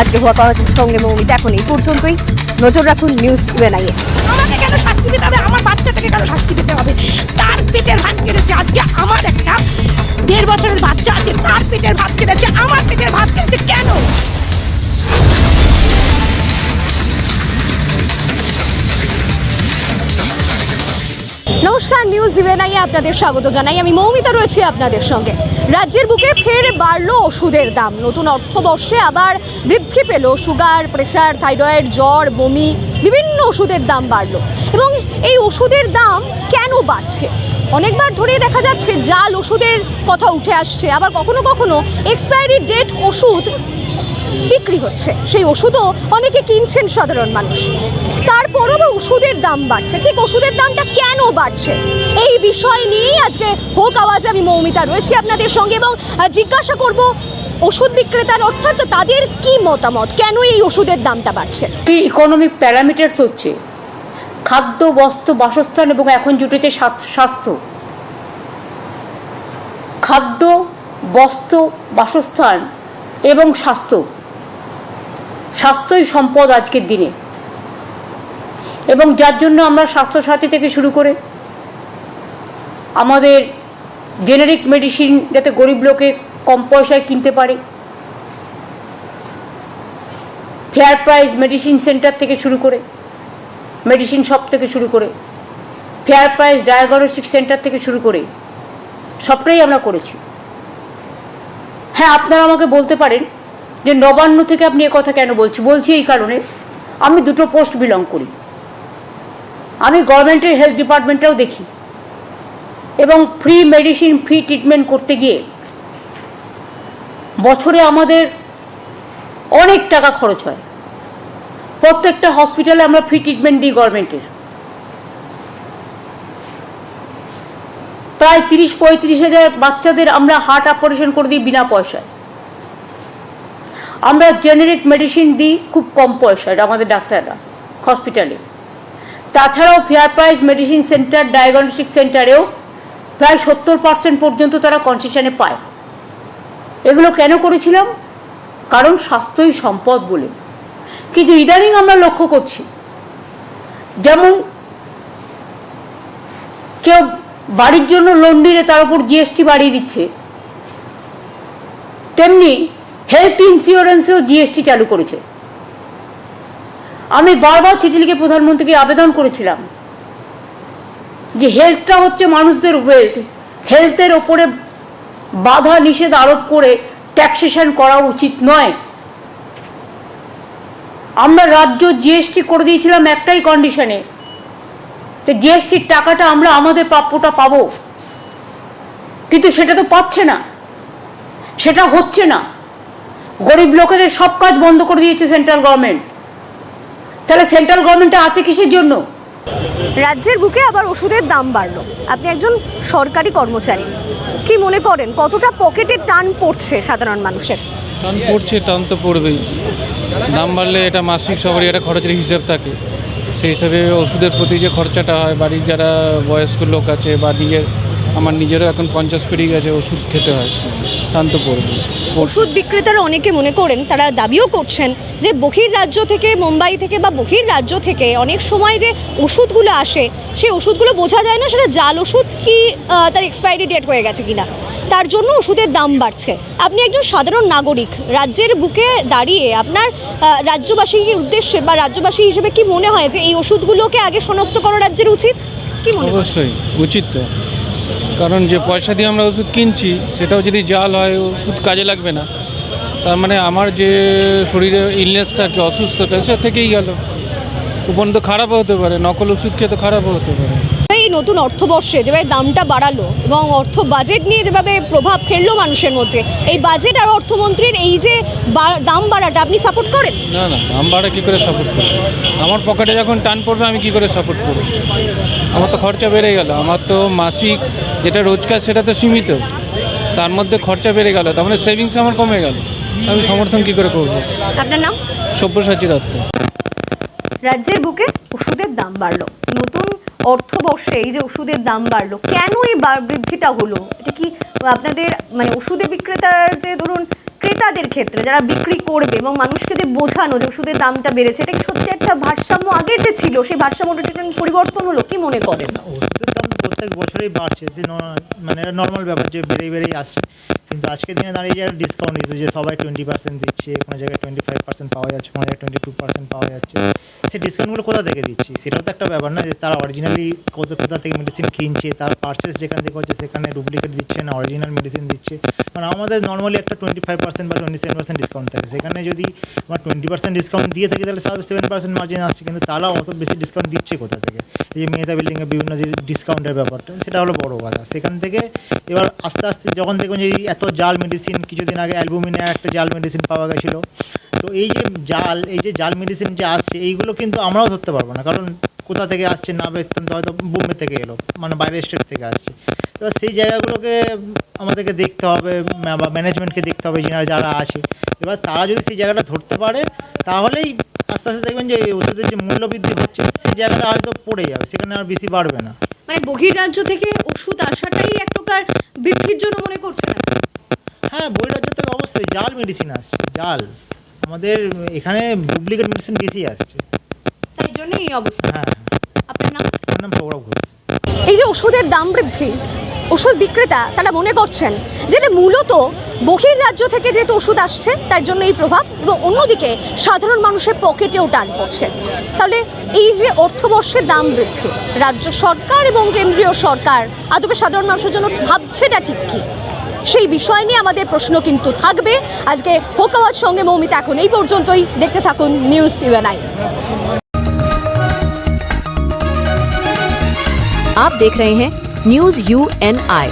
আজকে হওয়া পাওয়ার সঙ্গে মৌমিতা এখন এই পর্যন্তই নজর রাখুন নিউজ ইউএনআই এ আমাকে কেন শাস্তি দিতে হবে? আমার বাচ্চাটাকে কেন শাস্তি দিতে হবে? তার পেটের ভাত কেটেছে আজকে আমার একটা দেড় বছরের বাচ্চা আছে। নমস্কার আপনাদের স্বাগত জানাই। আমি মৌমিতা রয়েছি আপনাদের সঙ্গে। রাজ্যের বুকে ফের বাড়লো ওষুধের দাম। নতুন অর্থবর্ষে আবার বৃদ্ধি পেল। সুগার প্রেশার থাইরয়েড, জ্বর, বমি, বিভিন্ন ওষুধের দাম বাড়লো। এবং এই ওষুধের দাম কেন বাড়ছে? অনেকবার ধরেই দেখা যাচ্ছে, জাল ওষুধের কথা উঠে আসছে। আবার কখনো কখনো এক্সপায়ারি ডেট ওষুধ বিক্রি হচ্ছে। সেই ওষুধও অনেকে কিনছেন সাধারণ মানুষ। তারপরও ওষুধের দাম বাড়ছে। ঠিক ওষুধের দামটা কেন বাড়ছে? এই বিষয় নিয়েই আজকে হোক আওয়াজ আমি মৌমিতা রয়েছি আপনাদের সঙ্গে এবং জিজ্ঞাসা করব ওষুধ বিক্রেতার, অর্থাৎ তাদের কি মতামত? কেন এই ওষুধের দামটা বাড়ছে? ইকোনমিক প্যারামিটার্স হচ্ছে? খাদ্য, বস্ত্র, বাসস্থান এবং এখন জুটেছে স্বাস্থ্য। খাদ্য, বস্ত্র, বাসস্থান এবং স্বাস্থ্য। স্বাস্থ্যই সম্পদ আজকের দিনে। এবং যার জন্য আমরা স্বাস্থ্যসাথী থেকে শুরু করে আমাদের জেনারিক মেডিসিন যাতে গরিব লোকে কম পয়সায় কিনতে পারে। ফেয়ার প্রাইস মেডিসিন সেন্টার থেকে শুরু করে মেডিসিন শপ থেকে শুরু করে ফেয়ার প্রাইস ডায়াগনস্টিক সেন্টার থেকে শুরু করে, সবটাই আমরা করেছি। হ্যাঁ আপনারা আমাকে বলতে পারেন যে নবান্ন থেকে আপনি কথা কেন বলছি? বলছি এই কারণে আমি দুটো পোস্ট বিলং করি। আমি গভর্নমেন্টের হেলথ ডিপার্টমেন্টটাও দেখি। এবং ফ্রি মেডিসিন ফ্রি ট্রিটমেন্ট করতে গিয়ে বছরে আমাদের অনেক টাকা খরচ হয়। প্রত্যেকটা হসপিটালে আমরা ফ্রি ট্রিটমেন্ট দিই গভর্নমেন্টের প্রায় তিরিশ, পঁয়ত্রিশ হাজার বাচ্চাদের আমরা হার্ট অপারেশন করে দিই বিনা পয়সায়। আমরা জেনারিক মেডিসিন দিই খুব কম পয়সায় আমাদের ডাক্তাররা হসপিটালে তাছাড়াও fair price medicine centre diagnostic সেন্টারেও প্রায় সত্তর পার্সেন্ট পর্যন্ত তারা কনসেশনে পায়। এগুলো কেন করেছিলাম? কারণ স্বাস্থ্যই সম্পদ বলে। কিন্তু ইদানিং আমরা লক্ষ্য করছি, যেমন কেউ বাড়ির জন্য লোন নিলে তার উপর জিএসটি বাড়িয়ে দিচ্ছে, তেমনি হেলথ ইন্স্যুরেন্সেও জিএসটি চালু করেছে। আমি বারবার চিঠি লিখে প্রধানমন্ত্রীকে আবেদন করেছিলাম যে হেলথটা হচ্ছে মানুষদের ওয়েলথ হেলথের ওপরে বাধা নিষেধ আরোপ করে ট্যাক্সেশন করা উচিত নয়। আমরা রাজ্য জিএসটি করে দিয়েছিলাম একটাই কন্ডিশনে তো জিএসটির টাকাটা আমরা আমাদের প্রাপ্যটা পাবো। কিন্তু সেটা তো পাচ্ছে না। সেটা হচ্ছে না। গরিব লোকেদের সব কাজ বন্ধ করে দিয়েছে সেন্ট্রাল গভর্নমেন্ট তাহলে সেন্ট্রাল গভর্নমেন্টটা আছে কিসের জন্য? রাজ্যের বুকে আবার ওষুধের দাম বাড়লো। আপনি একজন সরকারি কর্মচারী, কি মনে করেন, কতটা পকেটের টান পড়ছে সাধারণ মানুষের? টান পড়ছে, টান তো পড়বেই। দাম বাড়লে এটা মাসিক সবারই একটা খরচের হিসাব থাকে। সেই হিসাবে ওষুধের প্রতি যে খরচাটা হয়, বাড়ির যারা বয়স্ক লোক আছে বা নিজের, আমার নিজেরও এখন পঞ্চাশ পেরিয়ে গেছে ওষুধ খেতে হয়, টান তো পড়বে ওষুধ বিক্রেতারা অনেকে মনে করেন, তারা দাবিও করছেন যে বহির রাজ্য থেকে মুম্বাই থেকে বা বহির রাজ্য থেকে অনেক সময় যে ওষুধগুলো আসে, সেই ওষুধগুলো বোঝা যায় না, সেটা জাল ওষুধ কি তার এক্সপায়ারি ডেট হয়ে গেছে কিনা। তার জন্য ওষুধের দাম বাড়ছে। আপনি একজন সাধারণ নাগরিক, রাজ্যের বুকে দাঁড়িয়ে আপনার রাজ্যবাসীর উদ্দেশ্যে বা রাজ্যবাসী হিসেবে কি মনে হয় যে এই ওষুধগুলোকে আগে শনাক্ত করা রাজ্যের উচিত? কি মনে হয় অবশ্যই, উচিত তো। কারণ যে পয়সা দিয়ে আমরা ওষুধ কিনছি, সেটাও যদি জাল হয়, ওষুধ কাজে লাগবে না। তার মানে আমার যে শরীরে ইলনেসটা কি অসুস্থতা সে থেকেই গেল। উপরন্ত খারাপও হতে পারে, নকল ওষুধ খেয়ে তো খারাপও হতে পারে। নতুন অর্থবর্ষে যেভাবে দামটা বাড়ালো এবং অর্থ বাজেট নিয়ে যেভাবে প্রভাব ফেলল মানুষের মধ্যে এই বাজেট আর অর্থমন্ত্রীর এই যে দাম বাড়াটা আপনি সাপোর্ট করেন? না না দাম বাড়া কী করে সাপোর্ট করব? আমার পকেটে যখন টান পড়বে আমি কী করে সাপোর্ট করব? আমার তো খরচা বেড়ে গেল আমার তো মাসিক যেটা রোজগার সেটা তো সীমিত তার মধ্যে খরচা বেড়ে গেল তার মানে সেভিংস আমার কমে গেল আমি সমর্থন কী করে করব? আপনার নাম? সব্যসাচী দত্ত। রাজ্যের বুকে ওষুধের দাম বাড়লো নতুন অর্থবর্ষে এই যে ওষুধের দাম বাড়লো, কেন এই বৃদ্ধিটা হলো? এটা কি আপনাদের মানে ওষুধের বিক্রেতার যে ধরুন ক্রেতাদের ক্ষেত্রে যারা বিক্রি করবে এবং মানুষকে যে বোঝানো যে ওষুধের দামটা বেড়েছে, এটা কি সত্যি একটা ভারসাম্য আগের যে ছিল, সেই ভারসাম্যটা পরিবর্তন হলো? কি মনে করেন? ওষুধের দাম প্রত্যেক বছরেই বাড়ছে, যে মানে নর্মাল ব্যাপার যে বেড়েই বেড়েই আসছে। কিন্তু আজকের দিনে দাঁড়িয়ে যে ডিসকাউন্ট দিচ্ছে যে সবাই টোয়েন্টি পার্সেন্ট দিচ্ছে, কোনো জায়গায় টোয়েন্টি ফাইভ পার্সেন্ট পাওয়া যাচ্ছে, কোনো জায়গায় টোয়েন্টি টু পার্সেন্ট পাওয়া যাচ্ছে সে ডিসকাউন্টগুলো কোথা থেকে দিচ্ছি? সেটাও তো একটা ব্যাপার না যে তারা অরিজিনালি কোথা কোথা থেকে মেডিসিন কিনছে, তার পার্চেস যেখান থেকে হচ্ছে সেখানে ডুপ্লিকেট দিচ্ছে না অরিজিনাল মেডিসিন দিচ্ছে। কারণ আমাদের নর্মালি একটা টোয়েন্টি ফাইভ পার্সেন্ট বা টোয়েন্টি সেভেন পার্সেন্ট ডিসকাউন্ট থাকে। সেখানে যদি আমার টোয়েন্টি পার্সেন্ট ডিসকাউন্ট দিয়ে থাকে, তাহলে সব সেভেন পার্সেন্ট মার্জিন আসছে, কিন্তু তারা অত বেশি ডিসকাউন্ট দিচ্ছে কোথা থেকে? এই যে মেয়েদা বিল্ডিংয়ে বিভিন্ন যে ডিসকাউন্টের ব্যাপারটা, সেটা হলো বড় কথা। সেখান থেকে এবার আস্তে আস্তে যখন দেখবেন যে এই এত জাল মেডিসিন কিছুদিন আগে অ্যালবুমিনের একটা জাল মেডিসিন পাওয়া গেছিল। তো এই যে জাল, এই যে জাল মেডিসিন যে আসছে, এইগুলো কিন্তু আমরাও ধরতে পারব না, কারণ কোথা থেকে আসছে না বেতন হয়তো বোম্বে থেকে এলো মানে বাইরের স্টেট থেকে আসছে। এবার সেই জায়গাগুলোকে আমাদেরকে দেখতে হবে বা ম্যানেজমেন্টকে দেখতে হবে যারা যারা আছে। এবার তারা যদি সেই জায়গাটা ধরতে পারে, তাহলেই আস্তে আস্তে দেখবেন যে ওষুধের যে মূল্য বৃদ্ধি হচ্ছে, সেই জায়গাটা হয়তো পড়ে যাবে, সেখানে আর বেশি বাড়বে না। মানে বহির্রাজ্য থেকে ওষুধ আসাটাই এক প্রকার বৃদ্ধির জন্য মনে করছে আপনি? হ্যাঁ বহিরাজ্য থেকে অবশ্যই জাল মেডিসিন আসছে জাল। আমাদের এখানে ডুপ্লিকেট মেডিসিন বেশি আসছে। তাই জন্যই এই অবস্থা। হ্যাঁ। আপনার নাম? আমার নাম সৌরভ ঘোষ। এই যে ওষুধের দাম বৃদ্ধি ওষুধ বিক্রেতা তারা মনে করছেন যে মূলত মূলত বহির্রাজ্য থেকে যেহেতু ওষুধ আসছে তার জন্য এই প্রভাব এবং অন্যদিকে সাধারণ মানুষের পকেটেও টান পড়ছে। তাহলে এই যে অর্থবর্ষের দাম বৃদ্ধি রাজ্য সরকার এবং কেন্দ্রীয় সরকার আদবে সাধারণ মানুষের জন্য ভাবছে ভাবছেটা ঠিক কি? সেই বিষয় নিয়ে আমাদের প্রশ্ন কিন্তু থাকবে আজকে হোকাওয়ার সঙ্গে মৌমিতা এখন এই পর্যন্তই দেখতে থাকুন নিউজ ইউএনআই आप देख रहे हैं न्यूज यू एन आई